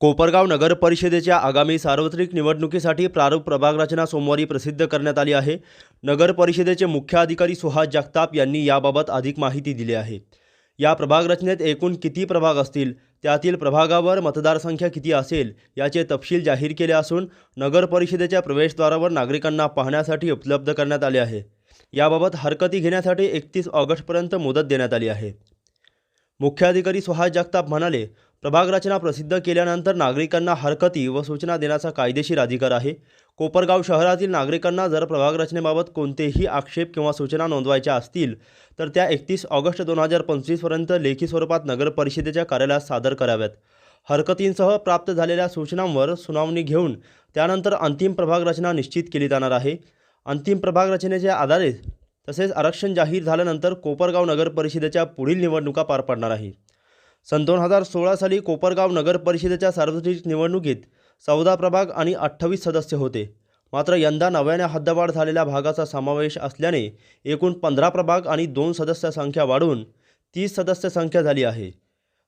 कोपरगाव नगर परिषदेच्या आगामी सार्वत्रिक निवडणुकीसाठी प्रारूप प्रभाग रचना सोमवारी प्रसिद्ध करण्यात आली आहे. नगर परिषदेचे मुख्य अधिकारी सुहास जगताप यांनी याबाबत अधिक माहिती दिली आहे. या प्रभाग रचनेत एकूण किती प्रभाग असतील? त्यातील प्रभागावर मतदारसंख्या किती असेल? याचे तपशील जाहीर केले असून नगर परिषदेच्या प्रवेशद्वारावर नागरिकांना पाहण्यासाठी उपलब्ध करण्यात आले आहे. याबाबत हरकती घेण्यासाठी एकतीस ऑगस्टपर्यंत मुदत देण्यात आली आहे. मुख्याधिकारी सुहास जगताप म्हणाले प्रभाग रचना प्रसिद्ध केल्यानंतर नागरिकांना हरकती व सूचना देण्याचा कायदेशीर अधिकार आहे. कोपरगाव शहरातील नागरिकांना जर प्रभाग रचनेबाबत कोणतेही आक्षेप किंवा सूचना नोंदवायच्या असतील तर त्या एकतीस ऑगस्ट दोन हजार पंचवीसपर्यंत लेखी स्वरूपात नगर परिषदेच्या कार्यालयात सादर कराव्यात. हरकतींसह प्राप्त झालेल्या सूचनांवर सुनावणी घेऊन त्यानंतर अंतिम प्रभाग रचना निश्चित केली जाणार आहे. अंतिम प्रभाग रचनेच्या आधारे तसेच आरक्षण जाहीर झाल्यानंतर कोपरगाव नगर परिषदेच्या पुढील निवडणुका पार पडणार आहे. सन दोन हजार सोळा साली कोपरगाव नगर परिषदेच्या सार्वत्रिक निवडणुकीत चौदा प्रभाग आणि अठ्ठावीस सदस्य होते. मात्र यंदा नव्याने हद्दवाढ झालेल्या भागाचा समावेश असल्याने एकूण पंधरा प्रभाग आणि दोन सदस्य संख्या वाढून तीस सदस्य संख्या झाली आहे.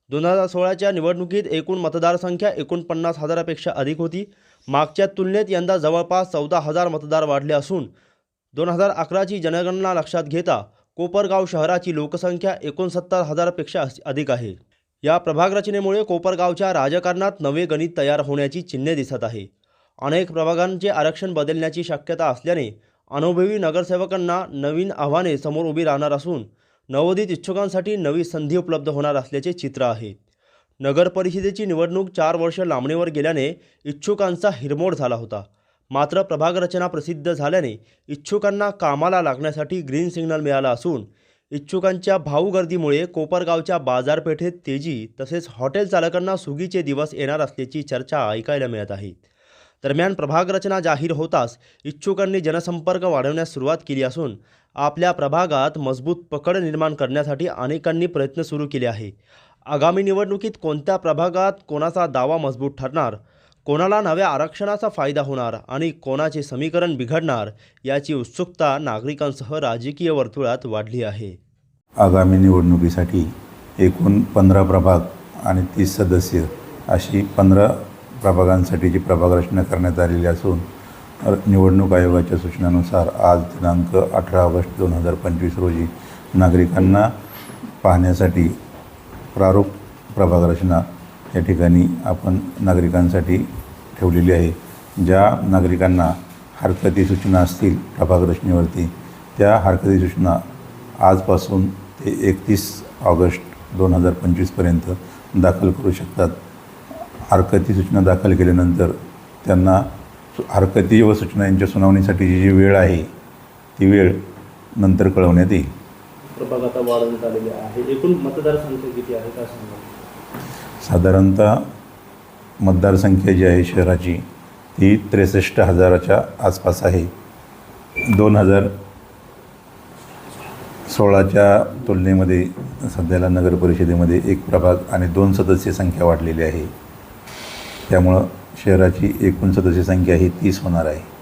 दोन हजार सोळाच्या निवडणुकीत एकूण मतदारसंख्या एकोणपन्नास हजारापेक्षा अधिक होती. मागच्या तुलनेत यंदा जवळपास चौदा हजार मतदार वाढले असून दोन हजार अकराची जनगणना लक्षात घेता कोपरगाव शहराची लोकसंख्या एकोणसत्तर हजारापेक्षा अधिक आहे. या प्रभाग रचनेमुळे कोपरगावच्या राजकारणात नवे गणित तयार होण्याची चिन्हे दिसत आहे. अनेक प्रभागांचे आरक्षण बदलण्याची शक्यता असल्याने अनुभवी नगरसेवकांना नवीन आव्हाने समोर उभी राहणार असून नवोदित इच्छुकांसाठी नवी संधी उपलब्ध होणार असल्याचे चित्र आहे. नगर परिषदेची निवडणूक चार वर्ष लांबणीवर गेल्याने इच्छुकांचा हिरमोड झाला होता. मात्र प्रभाग रचना प्रसिद्ध झाल्याने इच्छुकांना कामाला लागण्यासाठी ग्रीन सिग्नल मिळाला असून इच्छुकांच्या भाऊ गर्दीमुळे कोपरगावच्या बाजारपेठेत तेजी तसेच हॉटेल चालकांना सुगीचे दिवस येणार असल्याची चर्चा ऐकायला मिळत आहे. दरम्यान प्रभाग रचना जाहीर होताच इच्छुकांनी जनसंपर्क वाढवण्यास सुरुवात केली असून आपल्या प्रभागात मजबूत पकड निर्माण करण्यासाठी अनेकांनी प्रयत्न सुरू केले आहे. आगामी निवडणुकीत कोणत्या प्रभागात कोणाचा दावा मजबूत ठरणार? कोणाला नव्या आरक्षणाचा फायदा होणार आणि कोणाचे समीकरण बिघडणार याची उत्सुकता नागरिकांसह राजकीय वर्तुळात वाढली आहे. आगामी निवडणुकीसाठी एकूण पंधरा प्रभाग आणि तीस सदस्य अशी पंधरा प्रभागांसाठीची प्रभाग रचना करण्यात आलेली असून निवडणूक आयोगाच्या सूचनानुसार आज दिनांक अठरा ऑगस्ट दोन हजार पंचवीस रोजी नागरिकांना पाहण्यासाठी प्रारूप प्रभाग रचना या ठिकाणी आपण नागरिकांसाठी ठेवलेली आहे. ज्या नागरिकांना हरकती सूचना असतील प्रभाग रचनेवरती त्या हरकती सूचना आजपासून ते एकतीस ऑगस्ट दोन हजार पंचवीसपर्यंत दाखल करू शकतात. हरकती सूचना दाखल केल्यानंतर त्यांना हरकती व सूचना यांच्या सुनावणीसाठीची जी वेळ आहे ती वेळ नंतर कळवण्यात येईल. प्रभाग आता वाढवण्यात आलेले आहे. एकूण मतदारसंख्या किती आहे? सांगा साधारणतः मतदारसंख्या जी आहे शहराची ती त्रेसष्ट हजाराच्या आसपास आहे. दोन हजार सोळाच्या तुलनेमध्ये सध्याला नगर परिषदेमध्ये एक प्रभाग आणि दोन सदस्य संख्या वाढलेली आहे. त्यामुळं शहराची एकूण सदस्य संख्या ही तीस होणार आहे.